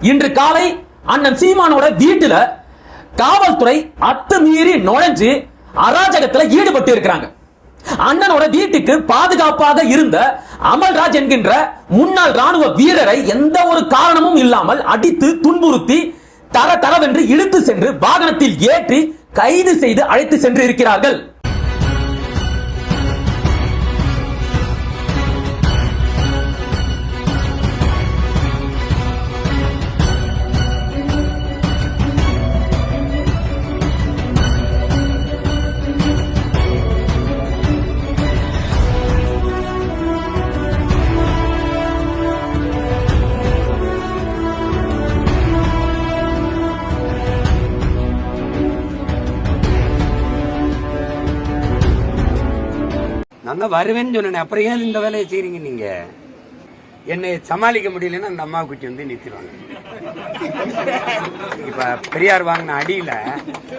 இன்று காலை அண்ணன் சீமானோட வீட்டுல காவல்துறை அத்துமீறி நுழைஞ்சு அராஜகத்துல ஈடுபட்டு இருக்கிறாங்க. அண்ணனோட வீட்டுக்கு பாதுகாப்பாக இருந்த அமல்ராஜ் என்கின்ற முன்னாள் ராணுவ வீரரை எந்த ஒரு காரணமும் இல்லாமல் அடித்து துன்புறுத்தி தர தரவென்று இழுத்து சென்று வாகனத்தில் ஏற்றி கைது செய்து அழைத்து சென்று இருக்கிறார்கள். நான் தான் வருவேன்னு சொன்னேன் அப்புறம் ஏன் இந்த வேலையை செய்கிறீங்க நீங்க? என்னை சமாளிக்க முடியலன்னா அந்த அம்மா குச்சி வந்து நிறுத்திடுவாங்க. இப்ப பெரியார் வாங்கின அடியில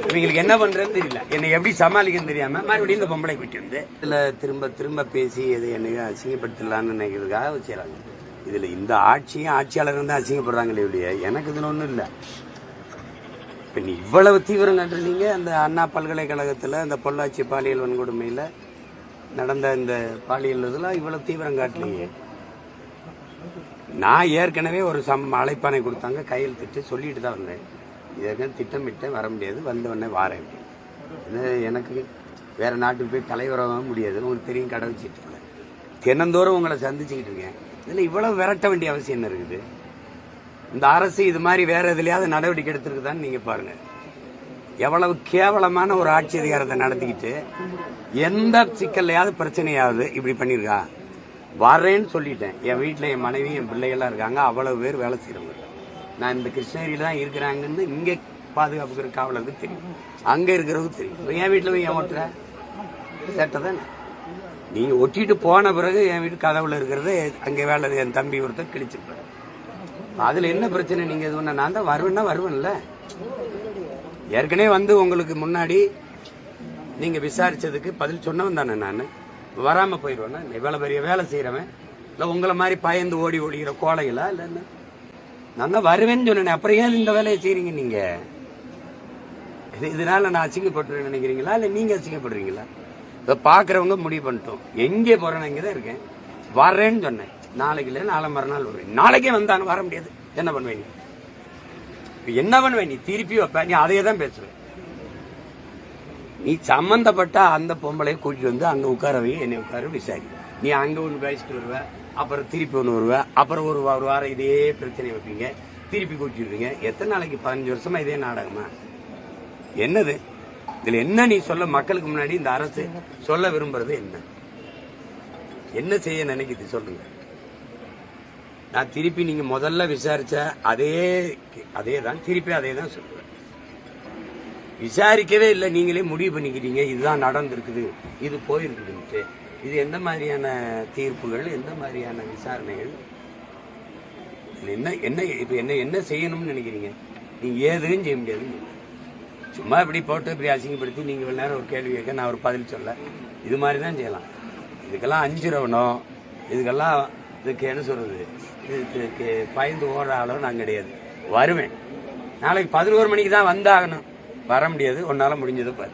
இவங்களுக்கு என்ன பண்ணுறதுன்னு தெரியல. என்னை எப்படி சமாளிக்கன்னு தெரியாம மறுபடியும் இந்த பொம்பளை குச்சி வந்து இதுல திரும்ப திரும்ப பேசி எது என்னையும் அசிங்கப்படுத்தலாம்னு நினைக்கிறதுக்காக வச்சுறாங்க இதுல இந்த ஆட்சியும் ஆட்சியாளர் தான் அசிங்கப்படுறாங்களே இல்லையா எனக்கு இதுல ஒண்ணும் இல்லை. இப்ப நீ இவ்வளவு தீவிரம் கண்டுறீங்க அந்த அண்ணா பல்கலைக்கழகத்துல அந்த பொள்ளாச்சி பாலியல் வன்கொடுமையில நடந்த இந்த பாலியல் இதெல்லாம் இவ்வளவு தீவிரம் காட்டலையே. நான் ஏற்கனவே ஒரு சம் அழைப்பானை கொடுத்தாங்க கையெழுத்திட்டு சொல்லிட்டு தான் வந்தேன். இதற்கான திட்டமிட்டு வர முடியாது வந்த உடனே வாரேன். எனக்கு வேற நாட்டுக்கு போய் தலைவராக முடியாது உங்களுக்கு தெரியும் கடை வச்சுட்டு தினந்தோறும் உங்களை சந்திச்சுக்கிட்டு இருக்கேன். இதில் இவ்வளவு விரட்ட வேண்டிய அவசியம் என்ன இருக்குது? இந்த அரசு இது மாதிரி வேற எதுலையாவது நடவடிக்கை எடுத்துருக்குதான்னு நீங்க பாருங்க. எவ்வளவு கேவலமான ஒரு ஆட்சி அதிகாரத்தை நடத்திக்கிட்டு எந்த சிக்கல்லையாவது பிரச்சனையாவது இப்படி பண்ணியிருக்கா? வரேன்னு சொல்லிட்டேன். என் வீட்டில் என் மனைவி என் பிள்ளைகள்லாம் இருக்காங்க. அவ்வளவு பேர் வேலை செய்கிறவங்க நான் இந்த கிருஷ்ணகிரியில தான் இருக்கிறாங்கன்னு இங்கே பாதுகாப்புக்கிற காவலருக்கு தெரியும். அங்கே இருக்கிறவங்க தெரியும். என் வீட்டில் போய் என் ஓட்டுற சேட்டை தானே. நீங்க ஒட்டிட்டு போன பிறகு என் வீட்டு கதவுல இருக்கிறது அங்கே வேலை என் தம்பி ஒருத்தர் கிழிச்சிருப்பாரு. அதில் என்ன பிரச்சனை நீங்கள் இது பண்ண? நான் தான் வருவேன்னா வருவேன்ல. ஏற்கனவே வந்து உங்களுக்கு முன்னாடி நீங்க விசாரிச்சதுக்கு பதில் சொன்னவன் தானே நான்? வராம போயிடுவேன்? இவ்வளவு பெரிய வேலை செய்யறவன் இல்ல உங்களை மாதிரி பயந்து ஓடி ஓடிக்கிற கோலைகளா இல்ல என்ன? நான் தான் வருவேன்னு சொன்னேன் அப்புறம் ஏன் இந்த வேலையை செய்யறீங்க நீங்க? இது- இதனால நான் அசிங்கப்பட்டு நினைக்கிறீங்களா? இல்ல நீங்க அசிங்கப்படுறீங்களா? இதை பாக்குறவங்க முடிவு பண்ணிட்டோம். எங்கே போறேன் இங்கே தான் இருக்கேன். வரேன்னு சொன்னேன். நாளைக்கு இல்லை நாளை மறுநாள் வருவேன். நாளைக்கே வந்தாங்க வர முடியாது. என்ன பண்ணுவேன் நீ என்ன பண்ணுவேன் நீ திருப்பி வைப்ப. நீ அதையே தான் பேசுவேன் நீ சம்பந்தப்பட்ட அந்த பொம்பளை கூட்டிட்டு வந்து அங்க உட்கார வை என்னை உட்கார விசாரி. நீ அங்க ஒண்ணு பேசிட்டு வருவ அப்புறம் திருப்பி ஒண்ணு வருவ அப்புறம் ஒரு ஒரு வாரம் இதே பிரச்சனை வைப்பீங்க. திருப்பி கூட்டிடுவீங்க எத்தனை நாளைக்கு? பதினஞ்சு வருஷமா இதே நாடகமா? என்னது? இதுல என்ன நீ சொல்ல? மக்களுக்கு முன்னாடி இந்த அரசு சொல்ல விரும்புறது என்ன? என்ன செய்ய நினைக்குது? சொல்லுங்க. நான் திருப்பி நீங்க முதல்ல விசாரிச்ச அதே அதே தான் திருப்பி அதே தான் சொல்லுவேன் விசாரிக்கவே இல்லை நீங்களே முடிவு பண்ணிக்கிறீங்க இதுதான் நடந்திருக்குது இது போயிருக்குதுன்ட்டு. இது எந்த மாதிரியான தீர்ப்புகள் எந்த மாதிரியான விசாரணைகள்? என்ன என்ன இப்போ என்ன என்ன செய்யணும்னு நினைக்கிறீங்க? நீங்கள் ஏதுன்னு செய்ய முடியாது. சும்மா இப்படி போட்டு இப்படி அசிங்கப்படுத்தி நீங்கள் இவ்வளோ நேரம் ஒரு கேள்வி கேட்க நான் ஒரு பதில் சொல்ல. இது மாதிரி தான் செய்யலாம். இதுக்கெல்லாம் அஞ்சுறவனோ இதுக்கெல்லாம் இதுக்கு என்ன சொல்கிறது இதுக்கு பயந்து ஓடுற அளவு நான் கிடையாது. வருவேன். நாளைக்கு பதினோரு மணிக்கு தான் வந்தாகணும். வர முடியாது. உன்னால முடிஞ்சது பாரு.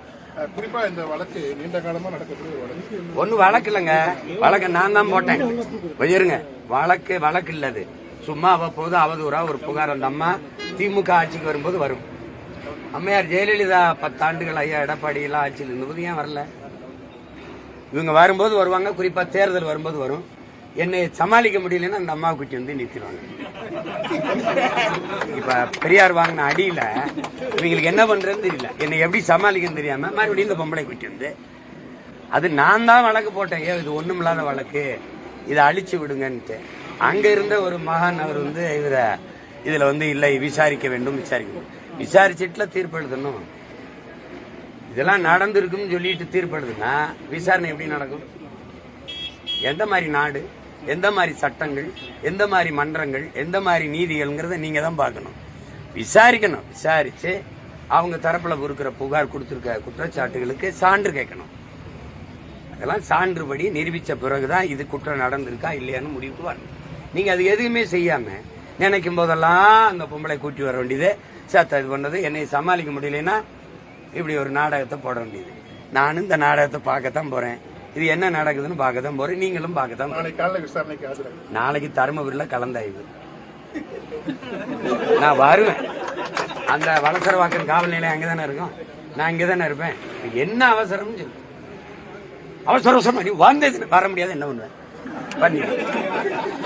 குறிப்பா இந்த வழக்கு நீண்ட காலமா நடக்கக்கூடிய வழக்கு. ஒன்னும் வழக்கு இல்லைங்க. வழக்க நான் தான் போட்டேன். வச்சிருங்க வழக்கு வழக்கு இல்லது. சும்மா அவ்வப்போது அவதூறா ஒரு புகார் அந்த அம்மா திமுக ஆட்சிக்கு வரும்போது வரும். அம்மையார் ஜெயலலிதா பத்தாண்டுகள் ஐயா எடப்பாடி எல்லாம் ஆட்சியில் இருந்தபோது ஏன் வரல? இவங்க வரும்போது வருவாங்க. குறிப்பா தேர்தல் வரும்போது வரும். என்னை சமாளிக்க முடியலன்னா அந்த அம்மா குச்சி வந்து நிறுத்திடுவாங்க. இப்ப பெரியார் வாங்கின அடியில இவங்களுக்கு என்ன பண்றதுன்னு தெரியல. என்னை எப்படி சமாளிக்கன்னு தெரியாம மறுபடியும் இந்த பொம்பளை குச்சி வந்து அது நான் தான் வழக்கு போட்டேன். ஏ இது ஒண்ணுமில்லாத வழக்கு. இதை அழிச்சு விடுங்கன்ட்டு. அங்க இருந்த ஒரு மகான் அவர் வந்து இவர இதுல வந்து இல்லை விசாரிக்க வேண்டும் விசாரிக்க விசாரிச்சிட்டுல விசாரிச்சுட்டுல தீர்ப்பு எழுதணும். இதெல்லாம் நடந்திருக்குன்னு சொல்லிட்டு தீர்ப்பு எழுதுனா விசாரணை எப்படி நடக்கும்? எந்த மாதிரி நாடு? எந்த மாதிரி சட்டங்கள் எந்த மாதிரி மன்றங்கள் எந்த மாதிரி நீதிகள்ங்கிறத நீங்கள் தான் பார்க்கணும். விசாரிக்கணும். விசாரித்து அவங்க தரப்பில் இருக்கிற புகார் கொடுத்துருக்க குற்றச்சாட்டுகளுக்கு சான்று கேட்கணும். அதெல்லாம் சான்றுபடி நிரூபித்த பிறகு தான் இது குற்றம் நடந்திருக்கா இல்லையான்னு முடிவுக்கு வரணும். நீங்கள் அது எதுவுமே செய்யாமல் நினைக்கும் போதெல்லாம் அந்த பொம்பளை கூட்டி வர வேண்டியது. சத்த இது பண்ணது என்னை சமாளிக்க முடியலன்னா இப்படி ஒரு நாடகத்தை போட வேண்டியது. நானும் இந்த நாடகத்தை பார்க்கத்தான் போகிறேன் இது என்ன நடக்குதுன்னு பார்க்கத்தான் போறேன். நீங்களும் பார்க்கத்தான் போறீங்க. நாளைக்கு நாளைக்கு தருமபுரியில் கலந்தாய்வு. நான் வருவேன். அந்த வளசரவாக்கம் காவல் நிலையம் அங்கே தானே இருக்கும்? நான் இங்கே தானே இருப்பேன். என்ன அவசரம்னு சொல்லு. அவசர அவசரமா நீ வந்தது வர முடியாது என்ன பண்ணுவேன்? பண்ணி